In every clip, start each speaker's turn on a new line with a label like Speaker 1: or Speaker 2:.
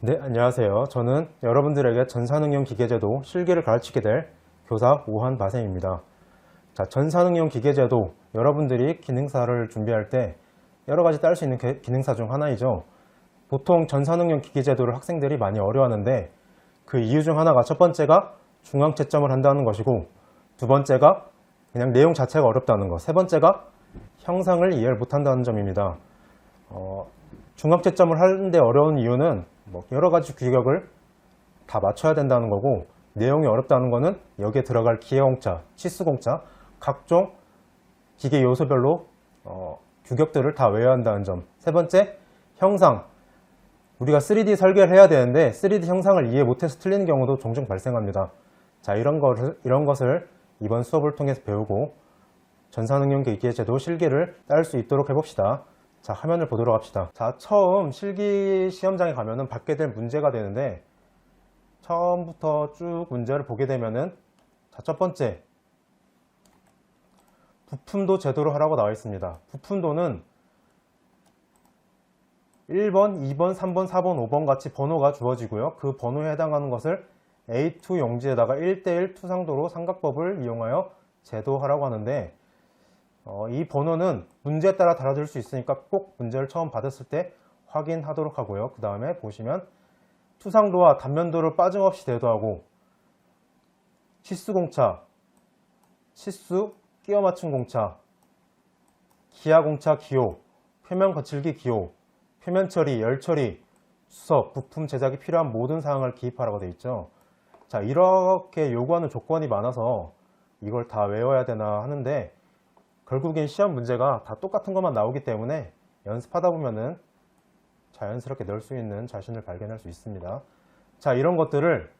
Speaker 1: 네, 안녕하세요. 저는 여러분들에게 전산응용 기계제도 실기를 가르치게 될 교사 오한 바sem입니다. 자, 전산응용 기계제도 여러분들이 기능사를 준비할 때 여러 가지 딸 수 있는 게- 기능사 중 하나이죠. 보통 전산응용 기계제도를 학생들이 많이 어려워하는데 그 이유 중 하나가 첫 번째가 중앙 채점을 한다는 것이고 두 번째가 그냥 내용 자체가 어렵다는 것, 세 번째가 형상을 이해를 못한다는 점입니다. 어, 중앙 채점을 하는데 어려운 이유는 뭐 여러 가지 규격을 다 맞춰야 된다는 거고 내용이 어렵다는 거는 여기에 들어갈 기계공차, 치수공차, 각종 기계 요소별로 어, 규격들을 다 외워야 한다는 점. 세 번째, 형상. 우리가 3D 설계를 해야 되는데 3D 형상을 이해 못해서 틀리는 경우도 종종 발생합니다. 자, 이런 것을, 이런 것을 이번 수업을 통해서 배우고 전산응용기계제도 실기를 딸 수 있도록 해봅시다. 자, 화면을 보도록 합시다. 자, 처음 실기 시험장에 가면은 받게 될 문제가 되는데, 처음부터 쭉 문제를 보게 되면은, 자, 첫 번째. 부품도 제도로 하라고 나와 있습니다. 부품도는 1번, 2번, 3번, 4번, 5번 같이 번호가 주어지고요. 그 번호에 해당하는 것을 A2 용지에다가 1대1 투상도로 삼각법을 이용하여 제도하라고 하는데, 어, 이 번호는 문제에 따라 달라질 수 있으니까 꼭 문제를 처음 받았을 때 확인하도록 하고요. 그 다음에 보시면 투상도와 단면도를 빠짐없이 대도하고 치수공차, 치수, 끼워 맞춘 공차, 기하공차 기호, 표면 거칠기 기호, 표면 처리, 열 처리, 수석, 부품 제작이 필요한 모든 사항을 기입하라고 되어 있죠. 자, 이렇게 요구하는 조건이 많아서 이걸 다 외워야 되나 하는데 결국엔 시험 문제가 다 똑같은 것만 나오기 때문에 연습하다 보면은 자연스럽게 넣을 수 있는 자신을 발견할 수 있습니다. 자, 이런 것들을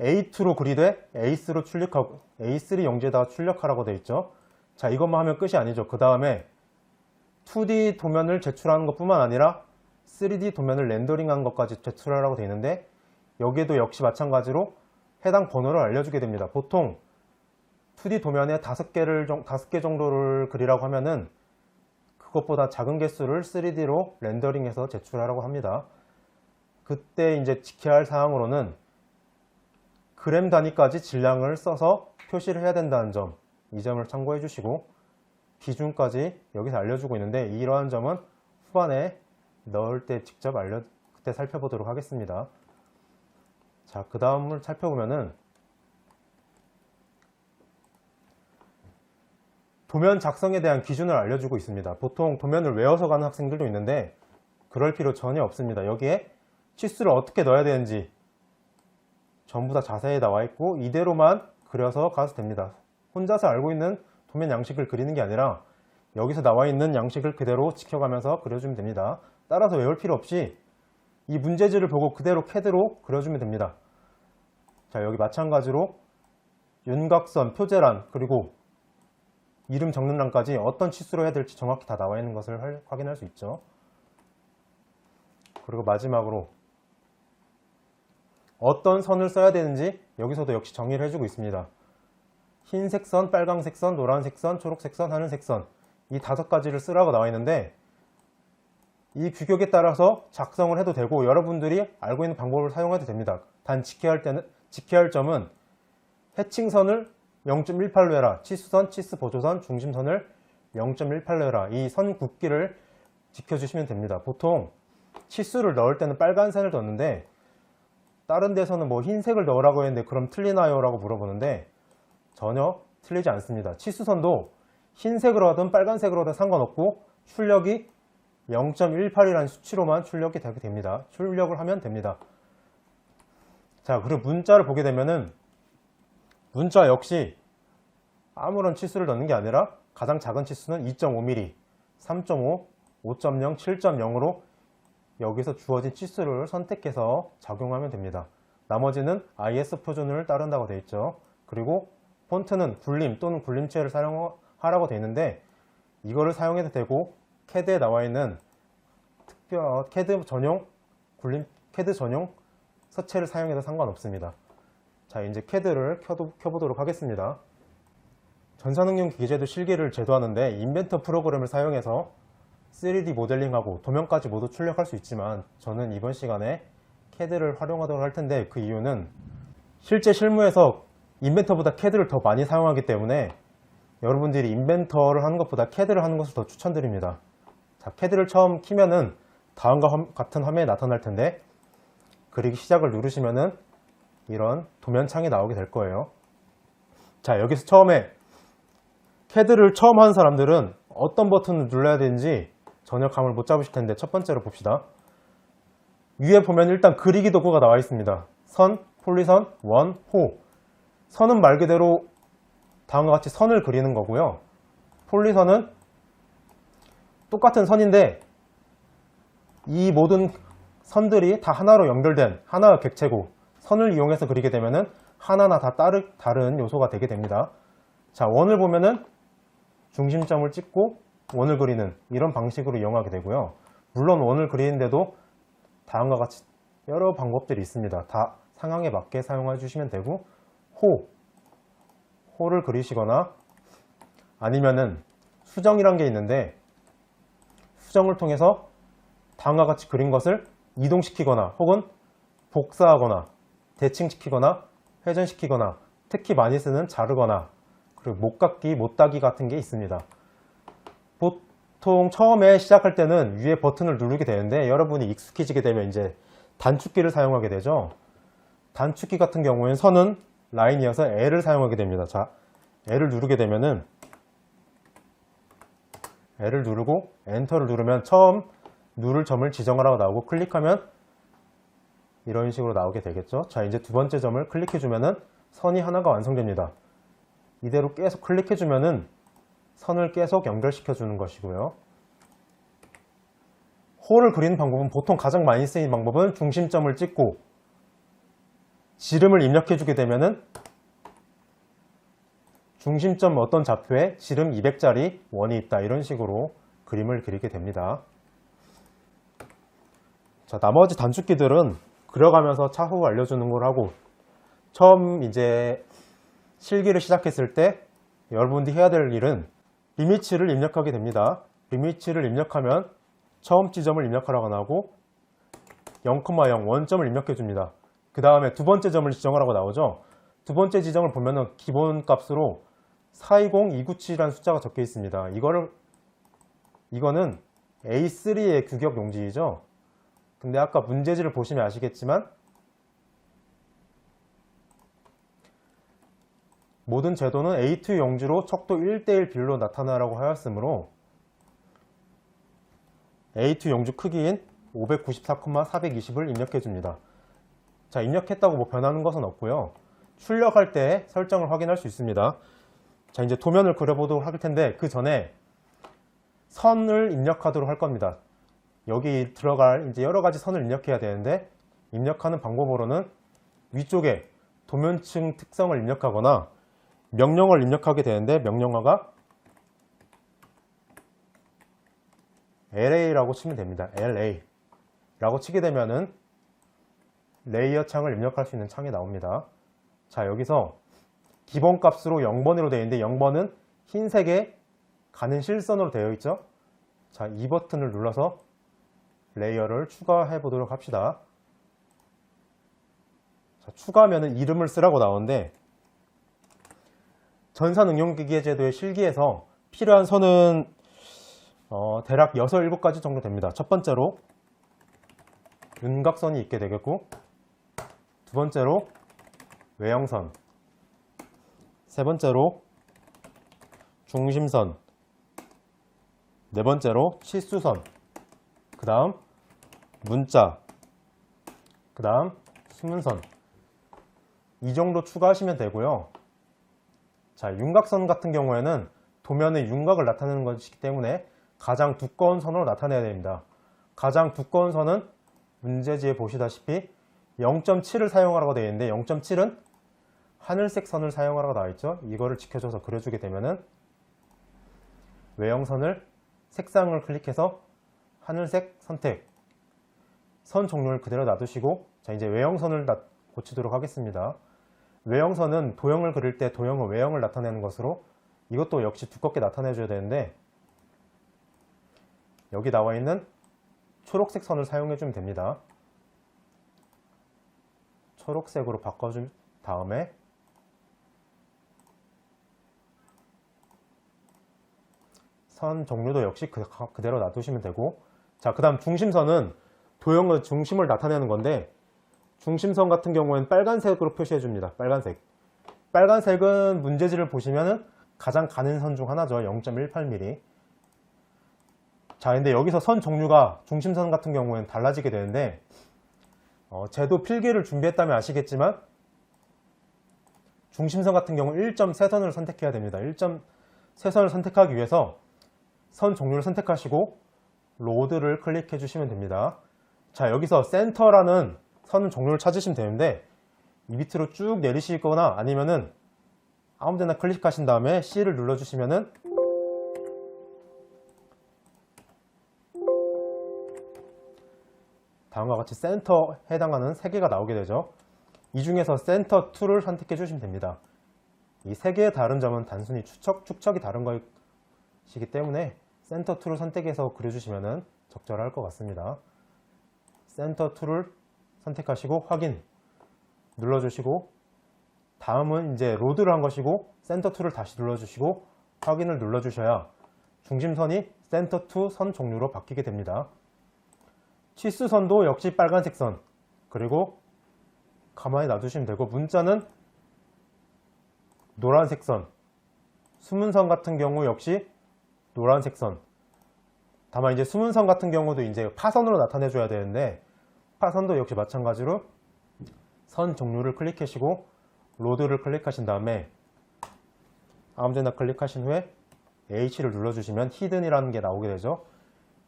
Speaker 1: A2로 그리되 A3로 출력하고 A3 용지에다가 출력하라고 되어 있죠. 자, 이것만 하면 끝이 아니죠. 그 다음에 2D 도면을 제출하는 것뿐만 아니라 3D 도면을 렌더링한 것까지 제출하라고 되어 있는데 여기에도 역시 마찬가지로 해당 번호를 알려주게 됩니다. 보통 2D 도면에 다섯 개를 다섯 개 정도를 그리라고 하면은 그것보다 작은 개수를 3D로 렌더링해서 제출하라고 합니다. 그때 이제 지켜야 할 사항으로는 그램 단위까지 질량을 써서 표시를 해야 된다는 점, 이 점을 참고해 주시고 비중까지 여기서 알려주고 있는데 이러한 점은 후반에 넣을 때 직접 알려 그때 살펴보도록 하겠습니다. 자, 그 다음을 살펴보면은 도면 작성에 대한 기준을 알려주고 있습니다. 보통 도면을 외워서 가는 학생들도 있는데 그럴 필요 전혀 없습니다. 여기에 치수를 어떻게 넣어야 되는지 전부 다 자세히 나와 있고 이대로만 그려서 가도 됩니다. 혼자서 알고 있는 도면 양식을 그리는 게 아니라 여기서 나와 있는 양식을 그대로 지켜가면서 그려주면 됩니다. 따라서 외울 필요 없이 이 문제지를 보고 그대로 캐드로 그려주면 됩니다. 자, 여기 마찬가지로 윤곽선, 표제란, 그리고 이름 적는 란까지 어떤 치수로 해야 될지 정확히 다 나와 있는 것을 할- 확인할 수 있죠. 그리고 마지막으로 어떤 선을 써야 되는지 여기서도 역시 정의를 해주고 있습니다. 흰색 선, 빨강색 선, 노란색 선, 초록색 선, 하늘색 선. 이 다섯 가지를 쓰라고 나와 있는데 이 규격에 따라서 작성을 해도 되고 여러분들이 알고 있는 방법을 사용해도 됩니다. 단 지켜야 할 때는 지켜야 할 점은 해칭선을 0.18로 해라. 치수선, 치수 보조선, 중심선을 0.18로 해라. 이 선 굵기를 지켜주시면 됩니다. 보통 치수를 넣을 때는 빨간 선을 넣는데 다른 데서는 뭐 흰색을 넣으라고 했는데 그럼 틀리나요? 라고 물어보는데 전혀 틀리지 않습니다. 치수선도 흰색으로 하든 빨간색으로 하든 상관없고 출력이 0.18이라는 수치로만 출력이 되게 됩니다. 출력을 하면 됩니다. 자, 그리고 문자를 보게 되면은 문자 역시 아무런 치수를 넣는 게 아니라 가장 작은 치수는 2.5mm, 3.5, 5.0, 7.0으로 여기서 주어진 치수를 선택해서 적용하면 됩니다. 나머지는 IS 표준을 따른다고 되어 있죠. 그리고 폰트는 굴림 또는 굴림체를 사용하라고 되어 있는데 이거를 사용해도 되고 캐드에 나와 있는 특별 캐드 전용 굴림 캐드 전용 서체를 사용해도 상관없습니다. 자, 이제 캐드를 켜도, 켜보도록 하겠습니다. 전산응용 기계제도 실기를 제도하는데 인벤터 프로그램을 사용해서 3D 모델링하고 도면까지 모두 출력할 수 있지만 저는 이번 시간에 CAD를 활용하도록 할 텐데 그 이유는 실제 실무에서 인벤터보다 CAD를 더 많이 사용하기 때문에 여러분들이 인벤터를 하는 것보다 CAD를 하는 것을 더 추천드립니다. 자, CAD를 처음 키면은 다음과 함- 같은 화면이 나타날 텐데 그리기 시작을 누르시면은 이런 도면창이 나오게 될 거예요. 자, 여기서 처음에 CAD를 처음 하는 사람들은 어떤 버튼을 눌러야 되는지 전혀 감을 못 잡으실 텐데 첫 번째로 봅시다. 위에 보면 일단 그리기 도구가 나와 있습니다. 선, 폴리선, 원, 호. 선은 말 그대로 다음과 같이 선을 그리는 거고요. 폴리선은 똑같은 선인데 이 모든 선들이 다 하나로 연결된 하나의 객체고 선을 이용해서 그리게 되면은 하나하나 다 다른 요소가 되게 됩니다. 자, 원을 보면은 중심점을 찍고 원을 그리는 이런 방식으로 이용하게 되고요. 물론 원을 그리는데도 다음과 같이 여러 방법들이 있습니다. 다 상황에 맞게 사용해 주시면 되고 호, 호를 그리시거나 아니면은 수정이란 게 있는데 수정을 통해서 다음과 같이 그린 것을 이동시키거나 혹은 복사하거나 대칭시키거나 회전시키거나 특히 많이 쓰는 자르거나 그리고 못깎기, 못따기 같은 게 있습니다. 보통 처음에 시작할 때는 위에 버튼을 누르게 되는데 여러분이 익숙해지게 되면 이제 단축키를 사용하게 되죠. 단축키 같은 경우에는 선은 라인이어서 L을 사용하게 됩니다. 자, L을 누르게 되면은 L을 누르고 엔터를 누르면 처음 누를 점을 지정하라고 나오고 클릭하면 이런 식으로 나오게 되겠죠. 자, 이제 두 번째 점을 클릭해 주면은 선이 하나가 완성됩니다. 이대로 계속 클릭해 주면은 선을 계속 연결시켜 주는 것이고요. 호를 그리는 방법은 보통 가장 많이 쓰이는 방법은 중심점을 찍고 지름을 입력해 주게 되면은 중심점 어떤 좌표에 지름 200짜리 원이 있다 이런 식으로 그림을 그리게 됩니다. 자, 나머지 단축키들은 그려가면서 차후 알려주는 걸 하고 처음 이제 실기를 시작했을 때 여러분들이 해야 될 일은 리미치를 입력하게 됩니다. 리미치를 입력하면 처음 지점을 입력하라고 나오고 0,0 원점을 입력해 줍니다. 그 다음에 두 번째 점을 지정하라고 나오죠. 두 번째 지정을 보면은 기본 값으로 420297이라는 숫자가 적혀 있습니다. 이거를 이거는 A3의 규격 용지이죠. 근데 아까 문제지를 보시면 아시겠지만 모든 제도는 A2 용지로 척도 1대1 비율로 나타나라고 하였으므로 A2 용지 크기인 594,420을 입력해 줍니다. 자, 입력했다고 뭐 변하는 것은 없고요. 출력할 때 설정을 확인할 수 있습니다. 자, 이제 도면을 그려보도록 할 텐데 그 전에 선을 입력하도록 할 겁니다. 여기 들어갈 이제 여러 가지 선을 입력해야 되는데 입력하는 방법으로는 위쪽에 도면층 특성을 입력하거나 명령어를 입력하게 되는데 명령어가 LA라고 치면 됩니다. LA 라고 치게 되면은 레이어 창을 입력할 수 있는 창이 나옵니다. 자, 여기서 기본 값으로 0번으로 되어 있는데 0번은 흰색에 가는 실선으로 되어 있죠. 자, 이 버튼을 눌러서 레이어를 추가해 보도록 합시다. 자, 추가하면 이름을 쓰라고 나오는데 전산 응용기계 제도의 실기에서 필요한 선은 어, 대략 6, 7가지 정도 됩니다. 첫 번째로 윤곽선이 있게 되겠고 두 번째로 외형선 세 번째로 중심선 네 번째로 치수선 그 다음 문자 그 다음 수문선 이 정도 추가하시면 되고요 자 윤곽선 같은 경우에는 도면의 윤곽을 나타내는 것이기 때문에 가장 두꺼운 선으로 나타내야 됩니다. 가장 두꺼운 선은 문제지에 보시다시피 0.7을 사용하라고 되어 있는데 0.7은 하늘색 선을 사용하라고 나와 있죠. 이거를 지켜줘서 그려주게 되면은 외형선을 색상을 클릭해서 하늘색 선택 선 종류를 그대로 놔두시고 자 이제 외형선을 나- 고치도록 하겠습니다 외형선은 도형을 그릴 때 도형의 외형을 나타내는 것으로 이것도 역시 두껍게 나타내 줘야 되는데 여기 나와 있는 초록색 선을 사용해 주면 됩니다. 초록색으로 바꿔준 다음에 선 종류도 역시 그, 그대로 놔두시면 되고 자, 그 다음 중심선은 도형의 중심을 나타내는 건데 중심선 같은 경우에는 빨간색으로 표시해 줍니다. 빨간색. 빨간색은 문제지를 보시면은 가장 가는 선 중 하나죠. 0.18mm. 자, 근데 여기서 선 종류가 중심선 같은 경우에는 달라지게 되는데 어, 제도 필기를 준비했다면 아시겠지만 중심선 같은 경우 1.3선을 선택해야 됩니다. 1.3선을 선택하기 위해서 선 종류를 선택하시고 로드를 클릭해 주시면 됩니다. 자, 여기서 센터라는 선 종류를 찾으시면 되는데 이 밑으로 쭉 내리시거나 아니면은 아무 데나 클릭하신 다음에 C를 눌러 주시면은 다음과 같이 센터 해당하는 3개가 나오게 되죠. 이 중에서 센터 2를 선택해 주시면 됩니다. 이 3개의 다른 점은 단순히 축척, 축척이 다른 것이기 때문에 센터 2를 선택해서 그려주시면 적절할 것 같습니다. 센터 2를 선택하시고 확인 눌러주시고 다음은 이제 로드를 한 것이고 센터 2를 다시 눌러주시고 확인을 눌러주셔야 중심선이 센터 2선 종류로 바뀌게 됩니다. 치수선도 역시 빨간색 선. 그리고 가만히 놔두시면 되고 문자는 노란색 선. 수문선 같은 경우 역시 노란색 선. 다만 이제 수문선 같은 경우도 이제 파선으로 나타내 줘야 되는데 파선도 역시 마찬가지로 선 종류를 클릭하시고 로드를 클릭하신 다음에 아무데나 클릭하신 후에 H를 눌러주시면 히든이라는 게 나오게 되죠.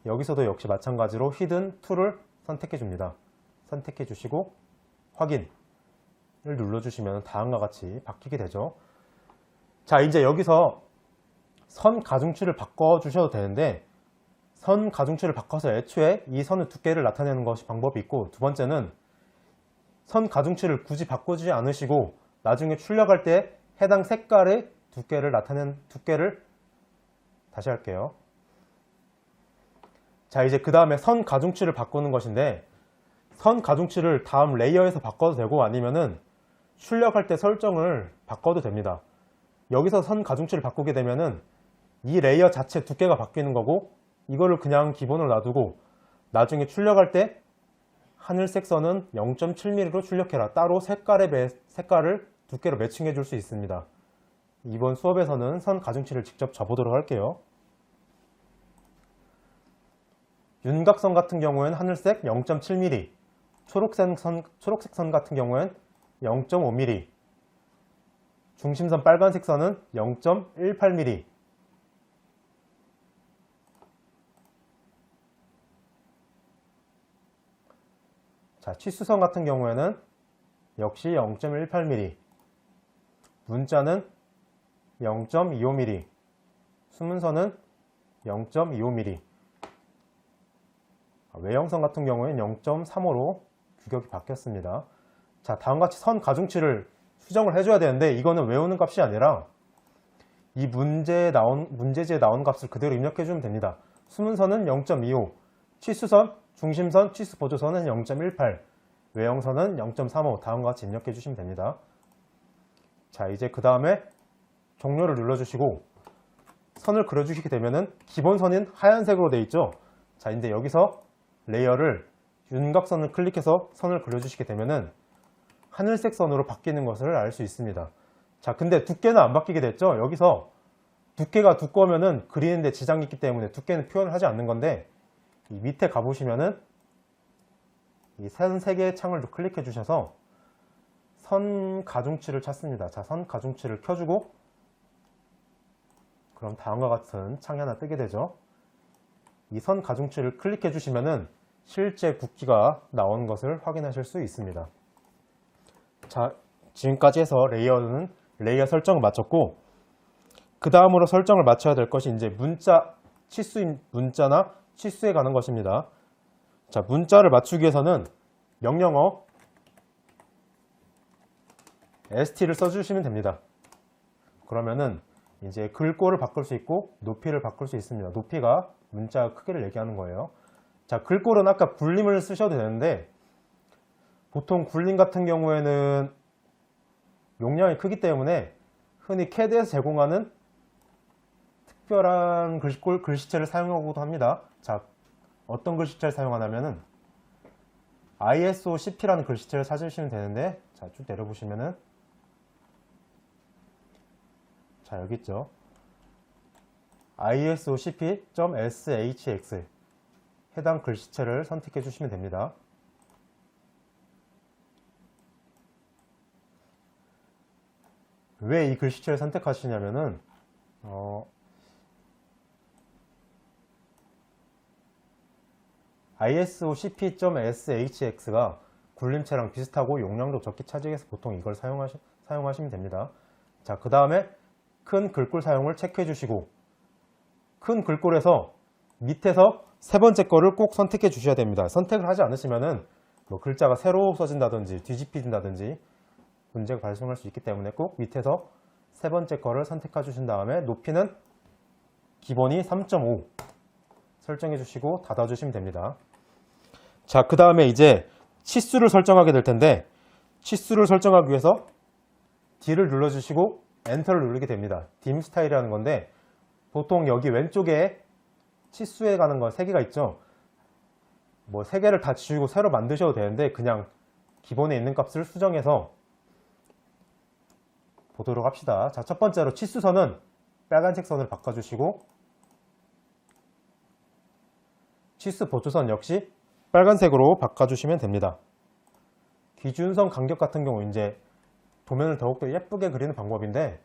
Speaker 1: 여기서도 역시 마찬가지로 히든 2를 선택해 줍니다. 선택해 주시고 확인을 눌러주시면 다음과 같이 바뀌게 되죠. 자, 이제 여기서 선 가중치를 바꿔 주셔도 되는데 선 가중치를 바꿔서 애초에 이 선의 두께를 나타내는 것이 방법이 있고 두 번째는 선 가중치를 굳이 바꾸지 않으시고 나중에 출력할 때 해당 색깔의 두께를 나타내는 두께를 다시 할게요. 자 이제 그 다음에 선 가중치를 바꾸는 것인데 선 가중치를 다음 레이어에서 바꿔도 되고 아니면은 출력할 때 설정을 바꿔도 됩니다. 여기서 선 가중치를 바꾸게 되면은 이 레이어 자체 두께가 바뀌는 거고 이거를 그냥 기본으로 놔두고 나중에 출력할 때 하늘색 선은 0.7mm로 출력해라. 따로 색깔의 매, 색깔을 두께로 매칭해 줄 수 있습니다. 이번 수업에서는 선 가중치를 직접 접보도록 할게요. 윤곽선 같은 경우에는 하늘색 0.7mm, 초록색 선, 초록색 선 같은 경우에는 0.5mm, 중심선 빨간색 선은 0.18mm, 자, 치수선 같은 경우에는 역시 0.18mm, 문자는 0.25mm, 수문선은 0.25mm, 아, 외형선 같은 경우에는 0.35로 규격이 바뀌었습니다. 자, 다음과 같이 선 가중치를 수정을 해줘야 되는데 이거는 외우는 값이 아니라 이 문제에 나온, 문제지에 나온 값을 그대로 입력해주면 됩니다. 수문선은 0.25, 치수선, 중심선, 치수 보조선은 0.18, 외형선은 0.35 다음과 같이 입력해 주시면 됩니다. 자 이제 그 다음에 종료를 눌러주시고 선을 그려주시게 되면은 기본선인 하얀색으로 되어 있죠. 자 근데 여기서 레이어를 윤곽선을 클릭해서 선을 그려주시게 되면은 하늘색 선으로 바뀌는 것을 알 수 있습니다. 자 근데 두께는 안 바뀌게 됐죠. 여기서 두께가 두꺼우면은 그리는데 지장이 있기 때문에 두께는 표현을 하지 않는 건데 이 밑에 가보시면은 이선세 개의 창을 클릭해 주셔서 선 가중치를 찾습니다. 자, 선 가중치를 켜주고 그럼 다음과 같은 창이 하나 뜨게 되죠. 이 선 가중치를 클릭해 주시면은 실제 굵기가 나온 것을 확인하실 수 있습니다. 자, 지금까지 해서 레이어는 레이어 설정을 마쳤고 그 다음으로 설정을 맞춰야 될 것이 이제 문자 치수인 문자나 치수에 가는 것입니다. 자, 문자를 맞추기 위해서는 명령어 st를 써주시면 됩니다. 그러면은 이제 글꼴을 바꿀 수 있고 높이를 바꿀 수 있습니다. 높이가 문자 크기를 얘기하는 거예요. 자, 글꼴은 아까 굴림을 쓰셔도 되는데 보통 굴림 같은 경우에는 용량이 크기 때문에 흔히 CAD에서 제공하는 특별한 글씨꼴, 글씨체를 사용하고도 합니다. 자, 어떤 글씨체를 사용하냐면은 ISO CP라는 글씨체를 찾으시면 되는데 자, 쭉 내려보시면은 자, 여기 있죠. ISO CP.SHX 해당 글씨체를 선택해 주시면 됩니다. 왜 이 글씨체를 선택하시냐면은 어, ISO CP.SHX가 굴림체랑 비슷하고 용량도 적게 차지해서 보통 이걸 사용하시, 사용하시면 됩니다. 자, 그 다음에 큰 글꼴 사용을 체크해 주시고 큰 글꼴에서 밑에서 세 번째 거를 꼭 선택해 주셔야 됩니다. 선택을 하지 않으시면은 뭐 글자가 새로 써진다든지 뒤집힌다든지 문제가 발생할 수 있기 때문에 꼭 밑에서 세 번째 거를 선택해 주신 다음에 높이는 기본이 3.5 설정해 주시고 닫아 주시면 됩니다. 자, 그 다음에 이제 치수를 설정하게 될 텐데 치수를 설정하기 위해서 D를 눌러 주시고 엔터를 누르게 됩니다. 딤 스타일이라는 건데 보통 여기 왼쪽에 치수에 가는 건세 개가 있죠. 뭐세 개를 다 지우고 새로 만드셔도 되는데 그냥 기본에 있는 값을 수정해서 보도록 합시다. 자, 첫 번째로 치수선은 빨간색 선을 바꿔주시고 치수 보조선 역시 빨간색으로 바꿔주시면 됩니다. 기준선 간격 같은 경우 이제 도면을 더욱더 예쁘게 그리는 방법인데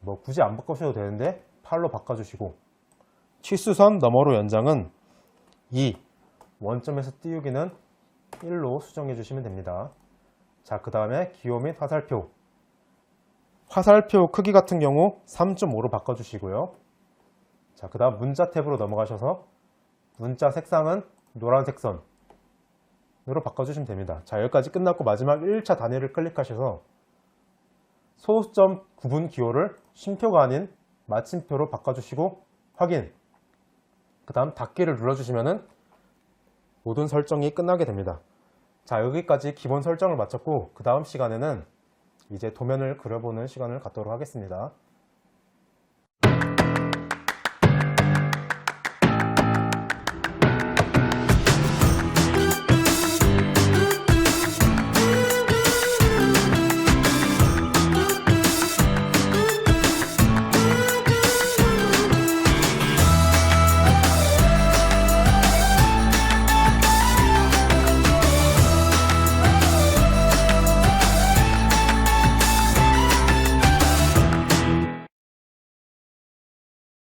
Speaker 1: 뭐 굳이 안 바꾸셔도 되는데 8로 바꿔주시고 치수선 너머로 연장은 2 원점에서 띄우기는 1로 수정해 주시면 됩니다. 자, 그 다음에 기호 및 화살표 화살표 크기 같은 경우 3.5로 바꿔주시고요. 자, 그 다음 문자 탭으로 넘어가셔서 문자 색상은 노란색 선으로 바꿔주시면 됩니다. 자, 여기까지 끝났고 마지막 1차 단위를 클릭하셔서 소수점 구분 기호를 쉼표가 아닌 마침표로 바꿔주시고 확인. 그 다음 닫기를 눌러주시면은 모든 설정이 끝나게 됩니다. 자, 여기까지 기본 설정을 마쳤고 그 다음 시간에는 이제 도면을 그려보는 시간을 갖도록 하겠습니다.